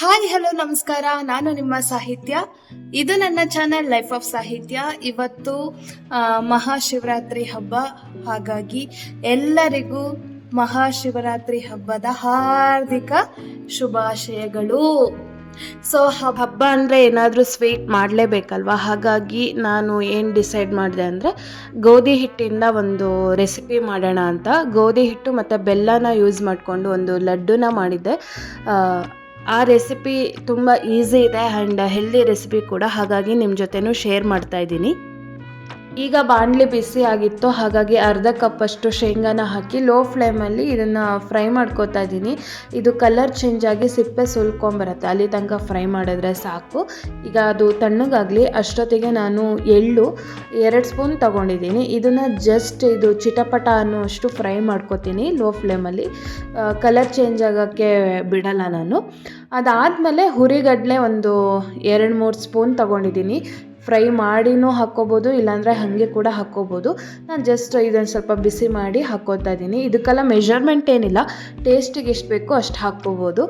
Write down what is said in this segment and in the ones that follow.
Hi hello ನಮಸ್ಕಾರ. ನಾನು ನಿಮ್ಮ ಸಾಹಿತ್ಯ. ಇದು ನನ್ನ ಚಾನೆಲ್ ಲೈಫ್ ಆಫ್ ಸಾಹಿತ್ಯ ಇವತ್ತು ಮಹಾಶಿವರಾತ್ರಿ ಹಬ್ಬ. ಹಾಗಾಗಿ ಎಲ್ಲರಿಗೂ ಮಹಾಶಿವರಾತ್ರಿ ಹಬ್ಬದ ಹಾರ್ದಿಕ ಶುಭಾಶಯಗಳು. ಸೊ ಹಬ್ಬ ಅಂದರೆ ಏನಾದರೂ ಸ್ವೀಟ್ ಮಾಡಲೇಬೇಕಲ್ವಾ? ಹಾಗಾಗಿ ನಾನು ಏನು ಡಿಸೈಡ್ ಮಾಡಿದೆ ಅಂದರೆ, ಗೋಧಿ ಹಿಟ್ಟಿಂದ ಒಂದು ರೆಸಿಪಿ ಮಾಡೋಣ ಅಂತ. ಗೋಧಿ ಹಿಟ್ಟು ಮತ್ತು ಬೆಲ್ಲನ ಯೂಸ್ ಮಾಡಿಕೊಂಡು ಒಂದು ಲಡ್ಡುನ ಮಾಡಿದ್ದೆ. ಆ, ರೆಸಿಪಿ ತುಂಬ ಈಸಿ ಇದೆ ಆ್ಯಂಡ್ ಹೆಲ್ದಿ ರೆಸಿಪಿ ಕೂಡ ಹಾಗಾಗಿ ನಿಮ್ಮ ಜೊತೆನೂ ಶೇರ್ ಮಾಡ್ತಾ ಇದ್ದೀನಿ. ಈಗ ಬಾಣಲಿ ಬಿಸಿ ಆಗಿತ್ತು, ಹಾಗಾಗಿ ಅರ್ಧ ಕಪ್ಪಷ್ಟು ಶೇಂಗಾನ ಹಾಕಿ ಲೋ ಫ್ಲೇಮಲ್ಲಿ ಇದನ್ನು ಫ್ರೈ ಮಾಡ್ಕೋತಾ ಇದ್ದೀನಿ. ಇದು ಕಲರ್ ಚೇಂಜ್ ಆಗಿ ಸಿಪ್ಪೆ ಸುಲ್ಕೊಂಬರುತ್ತೆ, ಅಲ್ಲಿ ತನಕ ಫ್ರೈ ಮಾಡಿದ್ರೆ ಸಾಕು. ಈಗ ಅದು ತಣ್ಣಗಾಗಲಿ, ಅಷ್ಟೊತ್ತಿಗೆ ನಾನು ಎಳ್ಳು ಎರಡು ಸ್ಪೂನ್ ತೊಗೊಂಡಿದ್ದೀನಿ. ಇದನ್ನು ಜಸ್ಟ್ ಇದು ಚಿಟಪಟ ಅನ್ನೋಷ್ಟು ಫ್ರೈ ಮಾಡ್ಕೋತೀನಿ ಲೋ ಫ್ಲೇಮಲ್ಲಿ ಕಲರ್ ಚೇಂಜ್ ಆಗೋಕ್ಕೆ ಬಿಡಲ್ಲ ನಾನು. ಅದಾದಮೇಲೆ ಹುರಿಗಡಲೆ ಒಂದು ಎರಡು ಮೂರು ಸ್ಪೂನ್ ತೊಗೊಂಡಿದ್ದೀನಿ. ಫ್ರೈ ಮಾಡಿನೂ ಹಾಕ್ಕೋಬೋದು, ಇಲ್ಲಾಂದರೆ ಹಾಗೆ ಕೂಡ ಹಾಕ್ಕೋಬೋದು. ನಾನು ಜಸ್ಟ್ ಇದನ್ನು ಸ್ವಲ್ಪ ಬಿಸಿ ಮಾಡಿ ಹಾಕ್ಕೋತಾ ಇದ್ದೀನಿ ಇದಕ್ಕೆಲ್ಲ ಮೆಷರ್ಮೆಂಟ್ ಏನಿಲ್ಲ. ಟೇಸ್ಟಿಗೆ ಎಷ್ಟು ಬೇಕೋ ಅಷ್ಟು ಹಾಕ್ಕೋಬೋದು.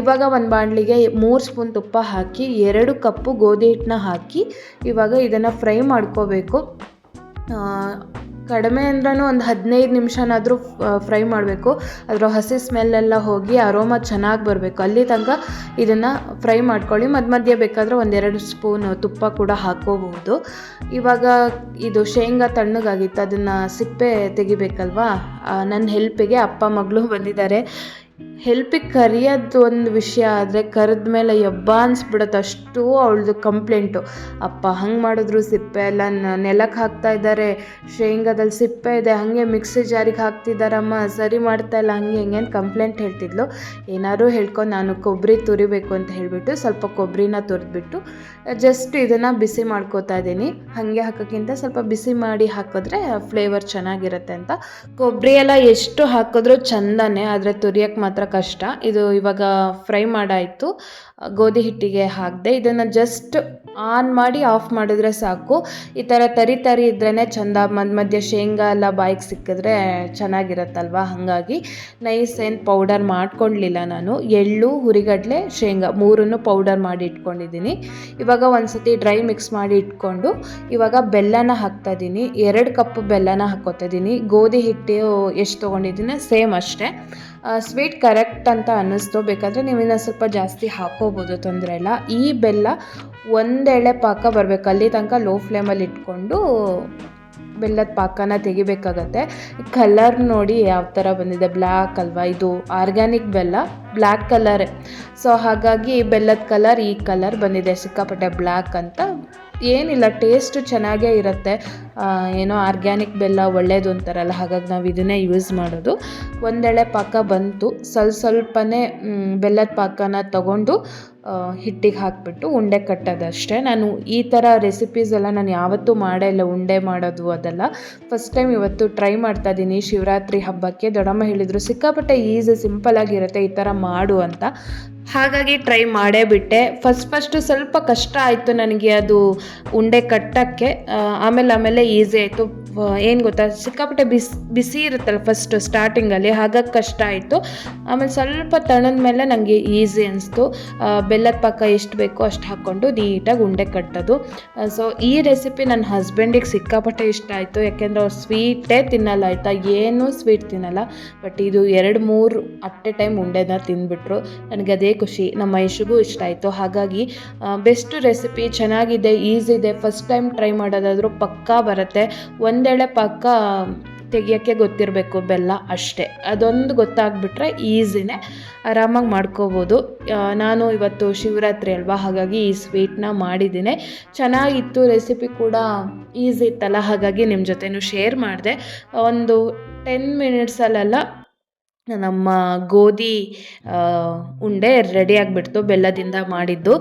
ಇವಾಗ ಒಂದು ಬಾಣಲಿಗೆ ಮೂರು ಸ್ಪೂನ್ ತುಪ್ಪ ಹಾಕಿ, ಎರಡು ಕಪ್ಪು ಗೋಧಿ ಹಿಟ್ಟನ್ನ ಹಾಕಿ ಇವಾಗ ಇದನ್ನು ಫ್ರೈ ಮಾಡ್ಕೋಬೇಕು. ಕಡಿಮೆ ಅಂದ್ರೂ ಒಂದು ಹದಿನೈದು ನಿಮಿಷನಾದರೂ ಫ್ರೈ ಮಾಡಬೇಕು. ಅದರ ಹಸಿ ಸ್ಮೆಲ್ಲೆಲ್ಲ ಹೋಗಿ ಅರೋಮ ಚೆನ್ನಾಗಿ ಬರಬೇಕು. ಅಲ್ಲಿ ತನಕ ಇದನ್ನು ಫ್ರೈ ಮಾಡ್ಕೊಳ್ಳಿ. ಮಧ್ಯ ಮಧ್ಯೆ ಬೇಕಾದರೆ ಒಂದೆರಡು ಸ್ಪೂನ್ ತುಪ್ಪ ಕೂಡ ಹಾಕೋಬಹುದು. ಇವಾಗ ಇದು ಶೇಂಗಾ ತಣ್ಣಗಾಗಿತ್ತು. ಅದನ್ನು ಸಿಪ್ಪೆ ತೆಗಿಬೇಕಲ್ವಾ? ನನ್ನ ಹೆಲ್ಪಿಗೆ ಅಪ್ಪ ಮಗಳು ಬಂದಿದ್ದಾರೆ. ಹೆಲ್ಪಿಗೆ ಕರಿಯೋದು ಒಂದು ವಿಷಯ, ಆದರೆ ಕರೆದ ಮೇಲೆ ಯಬ್ಬ ಅನ್ಸ್ಬಿಡುತ್ತೆ ಅಷ್ಟು ಅವಳದು ಕಂಪ್ಲೇಂಟು ಅಪ್ಪ, ಹಂಗೆ ಮಾಡಿದ್ರು ಸಿಪ್ಪೆ ಎಲ್ಲ ನೆಲಕ್ಕೆ ಹಾಕ್ತಾ ಇದ್ದಾರೆ ಶೇಂಗಾದಲ್ಲಿ ಸಿಪ್ಪೆ ಇದೆ, ಹಾಗೆ ಮಿಕ್ಸಿ ಜಾರಿಗೆ ಹಾಕ್ತಿದ್ದಾರಮ್ಮ ಸರಿ ಮಾಡ್ತಾ ಇಲ್ಲ, ಹಂಗೆ ಹಿಂಗೆ ಅಂತ ಕಂಪ್ಲೇಂಟ್ ಹೇಳ್ತಿದ್ಲು. ಏನಾದ್ರು ಹೇಳ್ಕೊಂಡು ನಾನು ಕೊಬ್ಬರಿ ತುರಿಬೇಕು ಅಂತ ಹೇಳಿಬಿಟ್ಟು ಸ್ವಲ್ಪ ಕೊಬ್ಬರಿನ ತುರಿದ್ಬಿಟ್ಟು ಜಸ್ಟ್ ಇದನ್ನು ಬಿಸಿ ಮಾಡ್ಕೋತಾ ಇದ್ದೀನಿ. ಹಾಗೆ ಹಾಕೋಕ್ಕಿಂತ ಸ್ವಲ್ಪ ಬಿಸಿ ಮಾಡಿ ಹಾಕಿದ್ರೆ ಫ್ಲೇವರ್ ಚೆನ್ನಾಗಿರುತ್ತೆ ಅಂತ. ಕೊಬ್ಬರಿ ಎಲ್ಲ ಎಷ್ಟು ಹಾಕಿದ್ರೂ ಚಂದನೇ, ಆದರೆ ತುರಿಯೋಕ್ಕೆ ಮಾತ್ರ ಕಷ್ಟ. ಇದು ಇವಾಗ ಫ್ರೈ ಮಾಡಾಯಿತು. ಗೋಧಿ ಹಿಟ್ಟಿಗೆ ಹಾಕಿದೆ ಇದನ್ನು ಜಸ್ಟ್ ಆನ್ ಮಾಡಿ ಆಫ್ ಮಾಡಿದ್ರೆ ಸಾಕು. ಈ ಥರ ತರಿ ತರಿ ಇದ್ರೇ ಚಂದ. ಮಧ್ಯ ಮಧ್ಯೆ ಶೇಂಗಾ ಎಲ್ಲ ಬಾಯಿಗೆ ಸಿಕ್ಕಿದ್ರೆ ಚೆನ್ನಾಗಿರತ್ತಲ್ವ? ಹಾಗಾಗಿ ನೈಸ್ ಏನು ಪೌಡರ್ ಮಾಡ್ಕೊಳ್ಲಿಲ್ಲ ನಾನು. ಎಳ್ಳು, ಹುರಿಗಡಲೆ, ಶೇಂಗಾ ಮೂರನ್ನು ಪೌಡರ್ ಮಾಡಿ ಇಟ್ಕೊಂಡಿದ್ದೀನಿ. ಇವಾಗ ಒಂದು ಸತಿ ಡ್ರೈ ಮಿಕ್ಸ್ ಮಾಡಿ ಇಟ್ಕೊಂಡು ಇವಾಗ ಬೆಲ್ಲನ ಹಾಕ್ತಾ ಇದ್ದೀನಿ ಎರಡು ಕಪ್ ಬೆಲ್ಲನ ಹಾಕ್ಕೊತಾಯಿದ್ದೀನಿ ಗೋಧಿ ಹಿಟ್ಟು ಎಷ್ಟು ತೊಗೊಂಡಿದ್ದೀನಿ? ಸೇಮ್ ಅಷ್ಟೇ. ಸ್ವೀಟ್ ಕರೆಕ್ಟ್ ಅಂತ ಅನ್ನಿಸ್ತು. ಬೇಕಾದರೆ ನೀವು ಇನ್ನೂ ಸ್ವಲ್ಪ ಜಾಸ್ತಿ ಹಾಕೋಬೋದು, ತೊಂದರೆ ಇಲ್ಲ. ಈ ಬೆಲ್ಲ ಒಂದೆಳೆ ಪಾಕ ಬರಬೇಕು. ಅಲ್ಲಿ ತನಕ ಲೋ ಫ್ಲೇಮಲ್ಲಿ ಇಟ್ಕೊಂಡು ಬೆಲ್ಲದ ಪಾಕನ ತೆಗಿಬೇಕಾಗತ್ತೆ. ಕಲರ್ ನೋಡಿ ಯಾವ ಥರ ಬಂದಿದೆ. ಬ್ಲ್ಯಾಕ್ ಅಲ್ವಾ? ಇದು ಆರ್ಗ್ಯಾನಿಕ್ ಬೆಲ್ಲ ಬ್ಲ್ಯಾಕ್ ಕಲರೇ ಸೊ ಹಾಗಾಗಿ ಬೆಲ್ಲದ ಕಲರ್ ಈ ಕಲರ್ ಬಂದಿದೆ. ಸಿಕ್ಕಾಪಟ್ಟೆ ಬ್ಲ್ಯಾಕ್ ಅಂತ ಏನಿಲ್ಲ ಟೇಸ್ಟು ಚೆನ್ನಾಗೇ ಇರುತ್ತೆ. ಏನೋ ಆರ್ಗ್ಯಾನಿಕ್ ಬೆಲ್ಲ ಒಳ್ಳೇದು ಅಂತಾರಲ್ಲ, ಹಾಗಾಗಿ ನಾವು ಇದನ್ನೇ ಯೂಸ್ ಮಾಡೋದು. ಒಂದೆಳೆ ಪಾಕ ಬಂತು, ಸ್ವಲ್ಪ ಸ್ವಲ್ಪನೇ ಬೆಲ್ಲದ ಪಾಕನ ತಗೊಂಡು ಹಿಟ್ಟಿಗೆ ಹಾಕಿಬಿಟ್ಟು ಉಂಡೆ ಕಟ್ಟೋದಷ್ಟೇ ನಾನು ಈ ಥರ ರೆಸಿಪೀಸ್ ಎಲ್ಲ ನಾನು ಯಾವತ್ತೂ ಮಾಡೇ ಇಲ್ಲ, ಉಂಡೆ ಮಾಡೋದು ಅದೆಲ್ಲ. ಫಸ್ಟ್ ಟೈಮ್ ಇವತ್ತು ಟ್ರೈ ಮಾಡ್ತಾ ಇದ್ದೀನಿ ಶಿವರಾತ್ರಿ ಹಬ್ಬಕ್ಕೆ. ದೊಡ್ಡಮ್ಮ ಹೇಳಿದರು, ಸಿಕ್ಕಾಪಟ್ಟೆ ಈಸಿ ಸಿಂಪಲ್ ಆಗಿರುತ್ತೆ ಈ ಥರ ಮಾಡು ಅಂತ. ಹಾಗಾಗಿ ಟ್ರೈ ಮಾಡೇ ಬಿಟ್ಟೆ. ಫಸ್ಟ್ ಫಸ್ಟು ಸ್ವಲ್ಪ ಕಷ್ಟ ಆಯಿತು ನನಗೆ ಅದು ಉಂಡೆ ಕಟ್ಟೋಕ್ಕೆ. ಆಮೇಲೆ ಆಮೇಲೆ ಈಸಿ ಆಯಿತು. ಏನು ಗೊತ್ತಾ? ಸಿಕ್ಕಾಪಟ್ಟೆ ಬಿಸಿ ಬಿಸಿ ಇರುತ್ತಲ್ಲ ಫಸ್ಟು ಸ್ಟಾರ್ಟಿಂಗಲ್ಲಿ ಹಾಗಾಗಿ ಕಷ್ಟ ಆಯಿತು. ಆಮೇಲೆ ಸ್ವಲ್ಪ ತಣದ ಮೇಲೆ ನನಗೆ ಈಸಿ ಅನಿಸ್ತು. ಬೆಲ್ಲದ ಪಕ್ಕ ಎಷ್ಟು ಬೇಕೋ ಅಷ್ಟು ಹಾಕ್ಕೊಂಡು ನೀಟಾಗಿ ಉಂಡೆ ಕಟ್ಟೋದು. ಸೊ ಈ ರೆಸಿಪಿ ನನ್ನ ಹಸ್ಬೆಂಡಿಗೆ ಸಿಕ್ಕಾಪಟ್ಟೆ ಇಷ್ಟ ಆಯಿತು. ಯಾಕೆಂದರೆ ಅವ್ರು ಸ್ವೀಟೇ ತಿನ್ನಲ್ಲ ಆಯಿತಾ? ಏನೂ ಸ್ವೀಟ್ ತಿನ್ನಲ್ಲ. ಬಟ್ ಇದು ಎರಡು ಮೂರು ಅಟ್ ಎ ಟೈಮ್ ಉಂಡೆನ ತಿಂದುಬಿಟ್ರು. ನನಗೆ ಅದೇ ಖುಷಿ. ನಮ್ಮ ಮೈಷಿಗೂ ಇಷ್ಟ ಆಯಿತು. ಹಾಗಾಗಿ ಬೆಸ್ಟ್ ರೆಸಿಪಿ ಚೆನ್ನಾಗಿದೆ ಈಸಿ ಇದೆ. ಫಸ್ಟ್ ಟೈಮ್ ಟ್ರೈ ಮಾಡೋದಾದರೂ ಪಕ್ಕಾ ಬರುತ್ತೆ. ಒಂದೆಳೆ ಪಕ್ಕ ತೆಗಿಯೋಕ್ಕೆ ಗೊತ್ತಿರಬೇಕು ಬೆಲ್ಲ ಅಷ್ಟೇ. ಅದೊಂದು ಗೊತ್ತಾಗ್ಬಿಟ್ರೆ ಈಸಿನೇ ಆರಾಮಾಗಿ ಮಾಡ್ಕೋಬೋದು. ನಾನು ಇವತ್ತು ಶಿವರಾತ್ರಿ ಅಲ್ವಾ? ಹಾಗಾಗಿ ಈ ಸ್ವೀಟ್ನ ಮಾಡಿದ್ದೀನಿ. ಚೆನ್ನಾಗಿತ್ತು, ರೆಸಿಪಿ ಕೂಡ ಈಸಿ ಇತ್ತಲ್ಲ? ಹಾಗಾಗಿ ನಿಮ್ಮ ಜೊತೆನೂ ಶೇರ್ ಮಾಡಿದೆ. ಒಂದು ಟೆನ್ ಮಿನಿಟ್ಸಲ್ಲೆಲ್ಲ ನಮ್ಮ ಗೋಧಿ ಉಂಡೆ ರೆಡಿ ಆಗಿಬಿಡ್ತು, ಬೆಲ್ಲದಿಂದ ಮಾಡಿದ್ದು.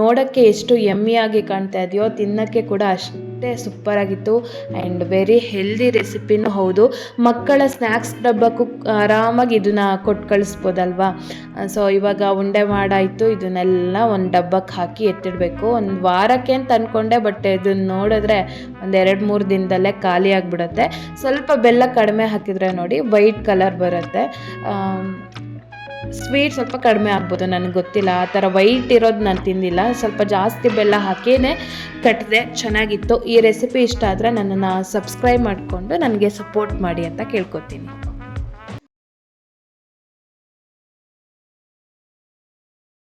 ನೋಡೋಕ್ಕೆ ಎಷ್ಟು ಯಮ್ಮಿಯಾಗಿ ಕಾಣ್ತಾ ಇದೆಯೋ, ತಿನ್ನೋಕ್ಕೆ ಕೂಡ ಅಷ್ಟೇ ಸೂಪರಾಗಿತ್ತು ಆ್ಯಂಡ್ ವೆರಿ ಹೆಲ್ದಿ ರೆಸಿಪಿನೂ ಹೌದು. ಮಕ್ಕಳ ಸ್ನ್ಯಾಕ್ಸ್ ಡಬ್ಬಕ್ಕೂ ಆರಾಮಾಗಿ ಇದನ್ನು ಕೊಟ್ಟು ಕಳಿಸ್ಬೋದಲ್ವಾ? ಸೊ ಇವಾಗ ಉಂಡೆ ಮಾಡಾಯಿತು, ಇದನ್ನೆಲ್ಲ ಒಂದು ಡಬ್ಬಕ್ಕೆ ಹಾಕಿ ಎತ್ತಿಡಬೇಕು. ಒಂದು ವಾರಕ್ಕೆ ಅಂತ ಅಂದ್ಕೊಂಡೆ ಬಟ್ ಇದನ್ನು ನೋಡಿದ್ರೆ ಒಂದು ಎರಡು ಮೂರು ದಿನದಲ್ಲೇ ಖಾಲಿ ಆಗಿಬಿಡುತ್ತೆ. ಸ್ವಲ್ಪ ಬೆಲ್ಲ ಕಡಿಮೆ ಹಾಕಿದರೆ ನೋಡಿ ವೈಟ್ ಕಲರ್ ಬರುತ್ತೆ. ಸ್ವೀಟ್ ಸ್ವಲ್ಪ ಕಡಿಮೆ ಆಗ್ಬೋದು, ನನಗೆ ಗೊತ್ತಿಲ್ಲ. ಆ ಥರ ವೈಟ್ ಇರೋದು ನಾನು ತಿಂದಿಲ್ಲ. ಸ್ವಲ್ಪ ಜಾಸ್ತಿ ಬೆಲ್ಲ ಹಾಕಿಯೇ ಕಟ್ಟಿದೆ ಚೆನ್ನಾಗಿತ್ತು. ಈ ರೆಸಿಪಿ ಇಷ್ಟ ಆದರೆ ನನ್ನನ್ನು ಸಬ್ಸ್ಕ್ರೈಬ್ ಮಾಡಿಕೊಂಡು ನನಗೆ ಸಪೋರ್ಟ್ ಮಾಡಿ ಅಂತ ಕೇಳ್ಕೊತೀನಿ.